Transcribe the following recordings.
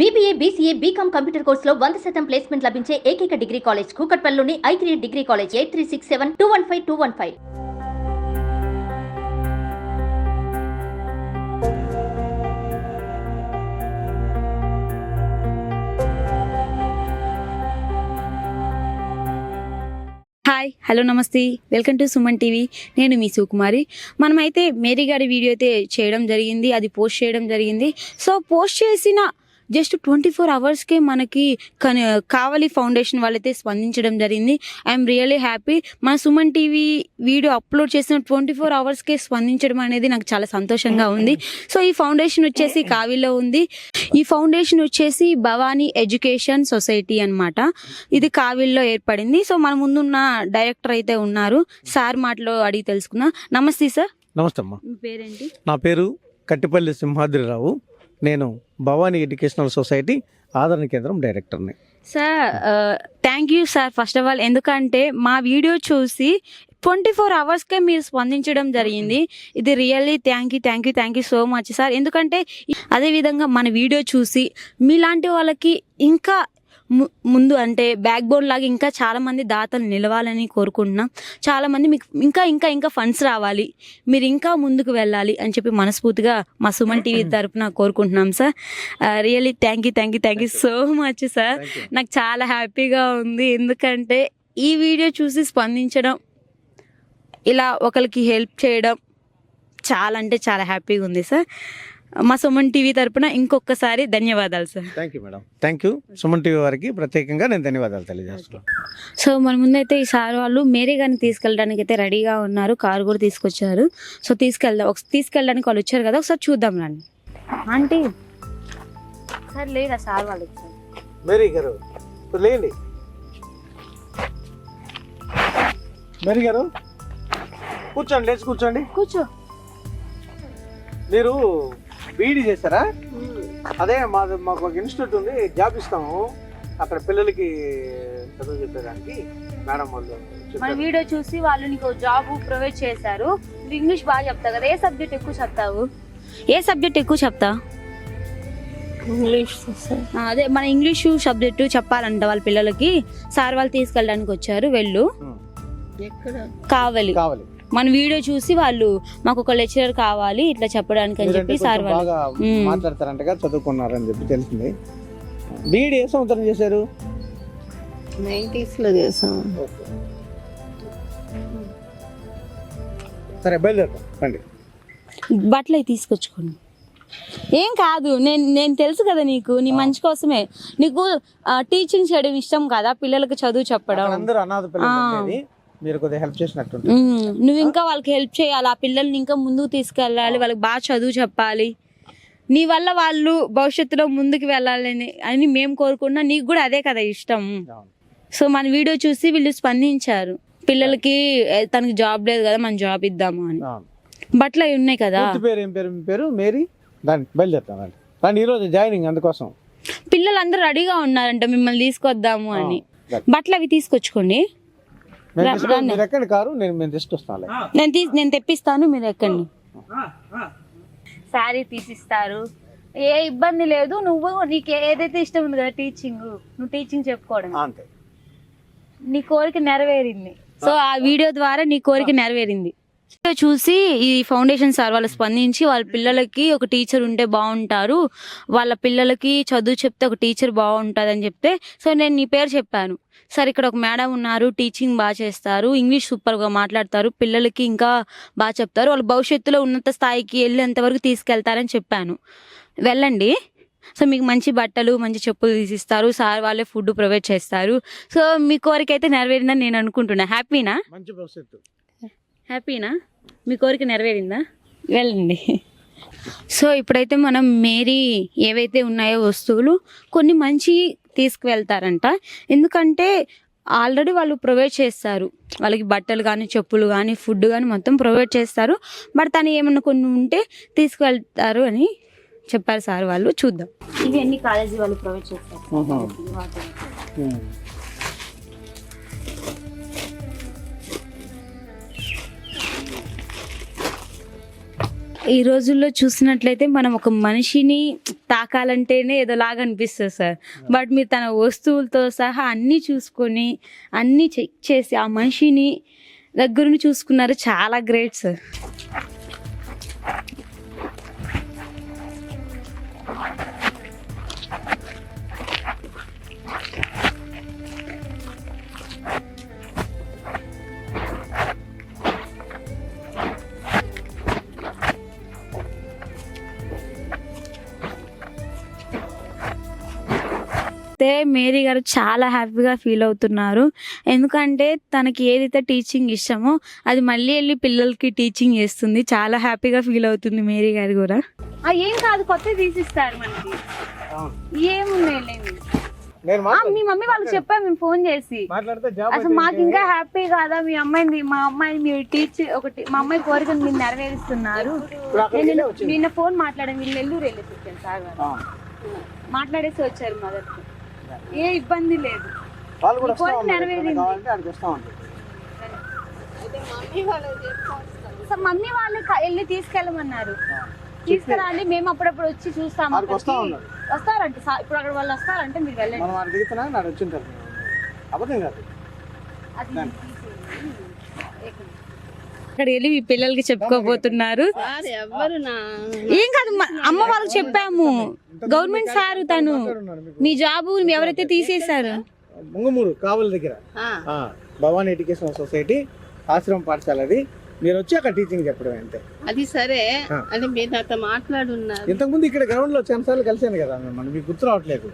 BBA BCA BCom computer కోర్సులో వంద శాతం ప్లేస్మెంట్ లభించే ఏకైక degree college కూకట్పల్లిలోని I three degree college eight three six seven two one five two one five. Hi hello నమస్తే. Welcome to Suman TV నేను మీ సుకుమారి. మనమైతే మేరీ గారి వీడియో అయితే చేయడం జరిగింది అది పోస్ట్ చేయడం జరిగింది. సో పోస్ట్ చేసిన జస్ట్ ట్వంటీ ఫోర్ అవర్స్కే మనకి కావలి ఫౌండేషన్ వాళ్ళైతే స్పందించడం జరిగింది. I'm really happy. మన సుమన్ టీవీ వీడియో అప్లోడ్ చేసిన ట్వంటీ ఫోర్ అవర్స్కే స్పందించడం అనేది నాకు చాలా సంతోషంగా ఉంది. సో ఈ ఫౌండేషన్ వచ్చేసి కావిలో ఉంది. ఈ ఫౌండేషన్ వచ్చేసి భవానీ ఎడ్యుకేషన్ సొసైటీ అన్నమాట. ఇది కావిల్లో ఏర్పడింది. సో మన ముందున్న డైరెక్టర్ అయితే ఉన్నారు. సార్ మాటలో అడిగి తెలుసుకుందాం. నమస్తే సార్. నమస్తే అమ్మా. మీ పేరేంటి? నా పేరు కట్టిపల్లి సింహాద్రిరావు. నేను భవానీ ఎడ్యుకేషనల్ సొసైటీ ఆదరణ కేంద్రం డైరెక్టర్ని. Sir thank you sir. First of all ఎందుకంటే మా వీడియో చూసి ట్వంటీ ఫోర్ అవర్స్కే మీరు స్పందించడం జరిగింది. ఇది really thank you thank you thank you so much sir. ఎందుకంటే అదేవిధంగా మన వీడియో చూసి మీలాంటి వాళ్ళకి ఇంకా ముందు అంటే బ్యాక్ బోన్ లాగా ఇంకా చాలా మంది దాతలు నిలవాలని కోరుకుంటున్నాం. చాలా మంది మీకు ఇంకా ఇంకా ఇంకా ఫండ్స్ రావాలి. మీరు ఇంకా ముందుకు వెళ్ళాలి అని చెప్పి మనస్ఫూర్తిగా మా సుమన్ టీవీ తరపున కోరుకుంటున్నాం sir. Really thank you thank you thank you so much sir. నాకు చాలా హ్యాపీగా ఉంది. ఎందుకంటే ఈ వీడియో చూసి స్పందించడం ఇలా ఒకరికి హెల్ప్ చేయడం చాలా అంటే చాలా హ్యాపీగా ఉంది సార్. మా సుమన్ టీవీ తరపున ఇంకొకసారి ధన్యవాదాలు sir thank you madam thank you Suman TV వారికి ప్రత్యేకంగా నేను ధన్యవాదాలు తెలియజేస్తున్నాను. సో మన ముందైతే ఈ సార్ వాళ్ళు మేరీ గారిని తీసుకెళ్ళడానికి అయితే రెడీగా ఉన్నారు. కారు కూడా తీసుకొచ్చారు. సో తీసుకెళ్దాం. ఒక తీసుకెళ్ళడానికి వాళ్ళు వచ్చారు కదా ఒకసారి చూద్దాం రండి. ఆంటీ సార్ లేదా సార్ వాళ్ళు వచ్చారు మేరీ గారు లేండి మేరీ గారు కూర్చోండి లేచి కూర్చోండి. కూర్చో. మీరు బీఈడి చేశారా అదే మాది మాకు ఒక ఇన్స్టిట్యూట్ ఉంది జాబ్ ఇస్తాము. అక్కడ పిల్లలకి చదువు చెప్పేదానికి మేడం వాళ్ళు మన వీడియో చూసి వాళ్ళు నీకు జాబ్ ప్రొవైడ్ చేశారు. నువ్వు ఇంగ్లీష్ బాగా చెప్తావు కదా ఏ సబ్జెక్ట్ ఎక్కువ చెప్తావు? ఏ సబ్జెక్ట్ ఎక్కువ చెప్తా ఇంగ్లీష్ అదే మన ఇంగ్లీష్ సబ్జెక్టు చెప్పాలంట వాళ్ళ పిల్లలకి. సార్ వాళ్ళు తీసుకెళ్ళడానికి వచ్చారు వెళ్ళు. కావాలి. కావాలి. మన వీడియో చూసి వాళ్ళు మాకు ఒక లెక్చరర్ కావాలి ఇట్లా చెప్పడానికి అని చెప్పి సార్ వాళ్ళు. బాగా మ్మ్. మాట్లాడతారంటగా చదువుకున్నారని చెప్పి తెలిసింది. బీఈడి ఏ సంవత్సరం చేశారు? చేసాం సరే బయలుదేరుతాం రండి. బట్టలు అవి తీసుకొచ్చుకోండి. ఏం కాదు నేను నేను తెలుసు కదా నీకు నీ మంచి కోసమే. నీకు టీచింగ్ చేయడం ఇష్టం కదా పిల్లలకు చదువు చెప్పడం. అందరూ అనాథ పిల్లలు. ఉండేది. మీరు కొద్దిగా హెల్ప్ చేసినట్టుంది ఉమ్, నువ్వు ఇంకా వాళ్ళకి హెల్ప్ చేయాలి. ఆ పిల్లల్ని ఇంకా ముందుకు తీసుకెళ్ళాలి. వాళ్ళకి బాగా చదువు చెప్పాలి. నీ వల్ల వాళ్ళు భవిష్యత్తులో ముందుకు వెళ్ళాలని అని మేము కోరుకున్నా నీకు కూడా అదే కదా ఇష్టం. సో మన వీడియో చూసి వీళ్ళు స్పందించారు. పిల్లలకి తనకి జాబ్ లేదు కదా మనం జాబ్ ఇద్దాము అని. బట్టలు అవి ఉన్నాయి కదా. పేరు ఏం పేరు మీ పేరు? మేరీ? రండి బయలుదేరుతాం రండి రండి ఈరోజు జాయినింగ్ అందుకోసం. పిల్లలందరూ రెడీగా ఉన్నారంట మిమ్మల్ని తీసుకొద్దాము అని. బట్టలు అవి తీసుకొచ్చుకోండి. మీరు ఎక్కండి కారు? నేను మేము తీసుకొస్తాను నేను తీ నేను తెప్పిస్తాను మీరు ఎక్కండి శారీ తీసిస్తారు. ఏ ఇబ్బంది లేదు నువ్వు నీకు ఏదైతే ఇష్టం ఉంది కదా టీచింగ్ నువ్వు టీచింగ్ చెప్పుకోవడం అంతే. నీ కోరిక నెరవేరింది. సో ఆ వీడియో ద్వారా నీ కోరిక నెరవేరింది. చూసి ఈ ఫౌండేషన్ సార్ వాళ్ళు స్పందించి వాళ్ళ పిల్లలకి ఒక టీచర్ ఉంటే బాగుంటారు. వాళ్ళ పిల్లలకి చదువు చెప్తే ఒక టీచర్ బాగుంటుంది అని చెప్తే సో నేను నీ పేరు చెప్పాను. సార్ ఇక్కడ ఒక మేడం ఉన్నారు టీచింగ్ బాగా చేస్తారు ఇంగ్లీష్ సూపర్గా మాట్లాడతారు పిల్లలకి ఇంకా బాగా చెప్తారు వాళ్ళు భవిష్యత్తులో ఉన్నత స్థాయికి వెళ్ళేంత వరకు తీసుకెళ్తారని చెప్పాను. వెళ్ళండి. సో మీకు మంచి బట్టలు మంచి చెప్పులు తీసిస్తారు సార్ వాళ్ళే ఫుడ్ ప్రొవైడ్ చేస్తారు. సో మీ కోరిక అయితే నెరవేరిందని నేను అనుకుంటున్నా. హ్యాపీనా మంచి భవిష్యత్తు. హ్యాపీనా? మీ కోరిక నెరవేరిందా? వెళ్ళండి. సో ఇప్పుడైతే మనం మేరీ ఏవైతే ఉన్నాయో వస్తువులు కొన్ని మంచి తీసుకువెళ్తారంట. ఎందుకంటే ఆల్రెడీ వాళ్ళు ప్రొవైడ్ చేస్తారు. వాళ్ళకి బట్టలు కానీ చెప్పులు కానీ ఫుడ్ కానీ మొత్తం ప్రొవైడ్ చేస్తారు. బట్ తను ఏమన్నా కొన్ని ఉంటే తీసుకువెళ్తారు అని చెప్పారు సార్ వాళ్ళు. చూద్దాం. ఇవి అన్ని కాలేజీ వాళ్ళు ప్రొవైడ్ చేస్తారు? ఈ రోజుల్లో చూసినట్లయితే మనం ఒక మనిషిని తాకాలంటేనే ఏదోలాగా అనిపిస్తుంది సార్. బట్ మీరు తన వస్తువులతో సహా అన్నీ చూసుకొని అన్నీ చెక్ చేసి ఆ మనిషిని దగ్గరుని చూసుకున్నారు. చాలా గ్రేట్ సార్. అయితే మేరీ గారు చాలా హ్యాపీగా ఫీల్ అవుతున్నారు. ఎందుకంటే తనకి ఏదైతే టీచింగ్ ఇష్టమో అది మళ్ళీ వెళ్ళి పిల్లలకి టీచింగ్ చేస్తుంది. చాలా హ్యాపీగా ఫీల్ అవుతుంది మేరీ గారు కూడా. ఏం కాదు కొత్త తీసిస్తారు మనకి. ఏమున్నాయి మీ మమ్మీ వాళ్ళకి చెప్పాను మేము ఫోన్ చేసి. అసలు మాకు ఇంకా హ్యాపీ కాదా? మీ అమ్మాయిని మా అమ్మాయిని మీరు టీచ్ ఒకటి మా అమ్మాయి కోరికను మీరు నెరవేరుస్తున్నారు. వెళ్ళే నిన్న ఫోన్ మాట్లాడాను వీళ్ళు నెల్లూరు. ఆ. మాట్లాడేసి వచ్చారు మదర్కి. ఏ ఇబ్బంది లేదు. వాళ్ళు కూడా మమ్మీ వాళ్ళు వెళ్ళి తీసుకెళ్ళమన్నారు. తీసుకురండి మేము అప్పుడప్పుడు వచ్చి చూస్తాము వస్తారంట ఇప్పుడు అక్కడ వాళ్ళు వస్తారంటే మీరు వెళ్ళండి. అబద్ధం కాదు. అది అక్కడ వెళ్ళి మీ పిల్లలకి చెప్పుకోబోతున్నారు. సార్ ఎవ్వరు నా ఏం కాదు అమ్మ వాళ్ళకి చెప్పాము. గవర్నమెంట్ సార్ తను. మీ జాబు ఎవరైతే తీసేశారు. ముంగమూరు కావల దగ్గర. ఆ, ఆ, భవానీ ఎడ్యుకేషన్ సొసైటీ ఆశ్రమం పాఠశాల అది. మీరు వచ్చి అక్కడ టీచింగ్ చెప్పడం అంతే. అది సరే. అంటే మీరు నాతో మాట్లాడున్నారు. ఇంతకుముందు ఇక్కడ గ్రౌండ్లో చాలా సార్లు కలిసాను కదా మనం మీకు గుర్తు రావట్లేదు.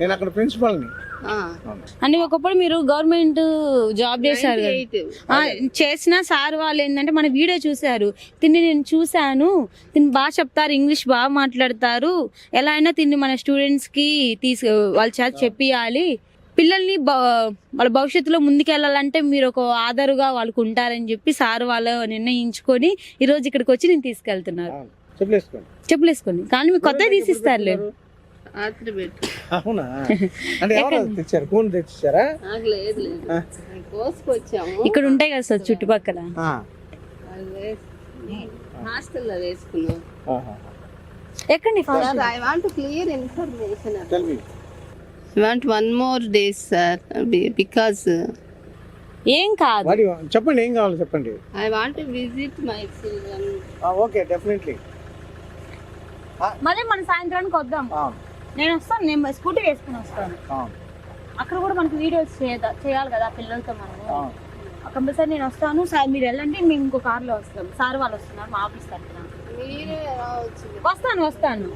నేను అక్కడ ప్రిన్సిపల్ని. ఆ, అంటే ఒకప్పుడు మీరు గవర్నమెంట్ జాబ్ చేశారు కదా. 98. ఆ, చేసిన సార్ వాళ్ళు ఏంటంటే మన వీడియో చూశారు. తిని నేను చూశాను. తిని బాగా చెప్తారు ఇంగ్లీష్ బాగా మాట్లాడతారు. ఎలా అయినా తిని మన స్టూడెంట్స్కి తీసు వాళ్ళ చేత చెప్పియాలి. పిల్లల్ని వాళ్ళ భవిష్యత్తులో ముందుకెళ్ళాలంటే మీరు ఒక ఆధారుగా వాళ్ళకు ఉంటారని చెప్పి సార్ వాళ్ళు నిర్ణయించుకొని ఈరోజు ఇక్కడికి వచ్చి నేను తీసుకెళ్తున్నారు. చెప్పలేసుకోండి కానీ మీకు కొత్త తీసిస్తారులే. రాత్రి పెట్టు అవునా? అంటే ఎవరు తెచ్చారు? కూని తెచ్చారా నాకు లేదు లేదు. ఆ. కోసుకొచ్చాము. ఇక్కడ ఉంటాయి కదా సార్ చుట్టుపక్కల. అది వేస్- హాస్టల్లో వేసుకున్నాం. ఎక్కండి fast sir I want clear information. Tell me I want one more days sir because ఏం కాదు. చెప్పండి ఏం కావాలో చెప్పండి. I want visit my children. Okay definitely. మళ్ళీ మన సాయంత్రానికి వద్దాం. నేను వస్తాను నేను స్కూటీ వేసుకుని వస్తాను. అక్కడ కూడా మనకి వీడియోస్ చేయాలి కదా పిల్లలతో మనము. కంపల్సరీ నేను వస్తాను. సార్ మీరు వెళ్ళండి మేము ఇంకో కార్లో వస్తాం. సార్ వాళ్ళు వస్తున్నారు మా ఆఫీస్ తరఫున మీరే రావచ్చు. వస్తాను వస్తాను.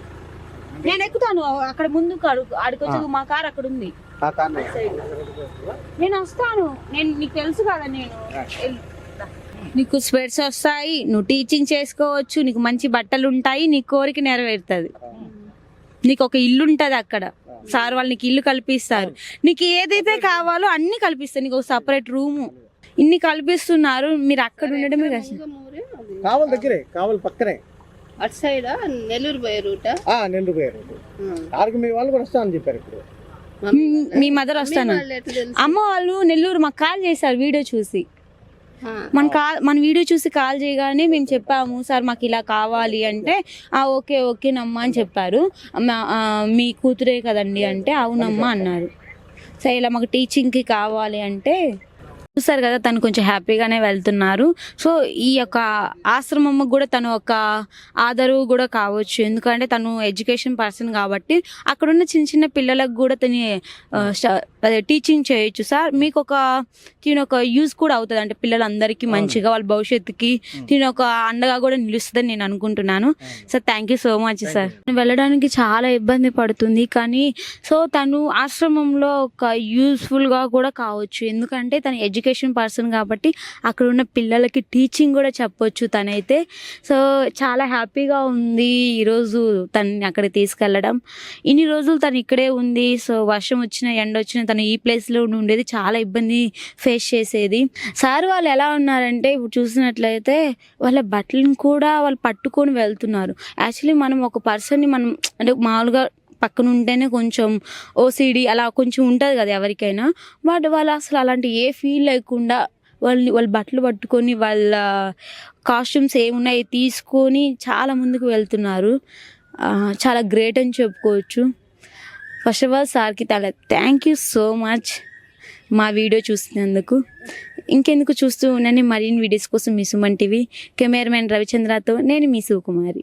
నేను ఎక్కుతాను అక్కడ ముందు ఆడికొచ్చి మా కార్ అక్కడ ఉంది నేను వస్తాను. నేను నీకు తెలుసు కదా నేను. నీకు స్వెట్స్ వస్తాయి నువ్వు టీచింగ్ చేసుకోవచ్చు నీకు మంచి బట్టలు ఉంటాయి నీ కోరిక నెరవేరుతుంది. నీకు ఒక ఇల్లు ఉంటుంది అక్కడ. సార్ వాళ్ళు నీకు ఇల్లు కల్పిస్తారు. నీకు ఏదైతే కావాలో అన్ని కల్పిస్తారు. నీకు ఒక సపరేట్ రూము ఇన్ని కల్పిస్తున్నారు. మీరు అక్కడ ఉండడమే కష్టం. కావల్ దగ్గరే కావల్ పక్కనే. అటు సైడ్ నెల్లూరు పోయే రూటా ఆ, నెల్లూరు పోయారు ఆడికి మీ వాళ్ళు కూడా వస్తామని చెప్పారు ఇప్పుడు. మీ- మీ మదర్ వస్తాను? అమ్మ వాళ్ళు నెల్లూరు మాకు కాల్ చేశారు వీడియో చూసి. మన కాల్ మన వీడియో చూసి కాల్ చేయగానే మేము చెప్పాము సార్ మాకు ఇలా కావాలి అంటే ఆ ఓకే ఓకేనమ్మా అని చెప్పారు. మా- మీ కూతురే కదండి అంటే అవునమ్మా అన్నారు. సరే ఇలా మాకు టీచింగ్కి కావాలి అంటే చూసారు కదా తను కొంచెం హ్యాపీగానే వెళ్తున్నారు. సో ఈ యొక్క ఆశ్రమం కూడా తను ఒక ఆదరు కూడా కావచ్చు. ఎందుకంటే తను ఎడ్యుకేషన్ పర్సన్ కాబట్టి అక్కడున్న చిన్న చిన్న పిల్లలకు కూడా తను అదే టీచింగ్ చేయొచ్చు. సార్ మీకు ఒక దీని ఒక యూజ్ కూడా అవుతుంది. అంటే పిల్లలందరికీ మంచిగా వాళ్ళ భవిష్యత్తుకి దీని ఒక అండగా కూడా నిలుస్తుందని నేను అనుకుంటున్నాను. Sir thank you so much sir. వెళ్ళడానికి చాలా ఇబ్బంది పడుతుంది. కానీ సో తను ఆశ్రమంలో ఒక యూస్ఫుల్గా కూడా కావచ్చు. ఎందుకంటే తను ఎడ్యుకేషన్ పర్సన్ కాబట్టి అక్కడ ఉన్న పిల్లలకి టీచింగ్ కూడా చెప్పొచ్చు తనైతే. సో చాలా హ్యాపీగా ఉంది ఈరోజు తనని అక్కడ తీసుకెళ్ళడం. ఇన్ని రోజులు తను ఇక్కడే ఉంది. సో వర్షం వచ్చిన ఎండ వచ్చిన తను ఈ ప్లేస్లో ఉండేది. చాలా ఇబ్బంది ఫేస్ చేసేది. సార్ వాళ్ళు ఎలా ఉన్నారంటే ఇప్పుడు చూసినట్లయితే వాళ్ళ బట్టలను కూడా వాళ్ళు పట్టుకొని వెళ్తున్నారు. యాక్చువల్లీ మనం ఒక పర్సన్ని మనం అంటే మామూలుగా పక్కన ఉంటేనే కొంచెం ఓసిడి అలా కొంచెం ఉంటుంది కదా ఎవరికైనా. బట్ వాళ్ళు అసలు అలాంటి ఏ ఫీల్ లేకుండా వాళ్ళు వాళ్ళ బట్టలు పట్టుకొని వాళ్ళ కాస్ట్యూమ్స్ ఏమున్నాయి తీసుకొని చాలా ముందుకు వెళ్తున్నారు. చాలా గ్రేట్ అని చెప్పుకోవచ్చు. ఫస్ట్ ఆఫ్ ఆల్ సార్కి చాలా థ్యాంక్ యూ సో మచ్ మా వీడియో చూసినందుకు. ఇంకెందుకు చూస్తూ ఉండండి మరిన్ని వీడియోస్ కోసం మీ సుమన్ టీవీ కెమెరామెన్ రవిచంద్రతో నేను మీ కుమారి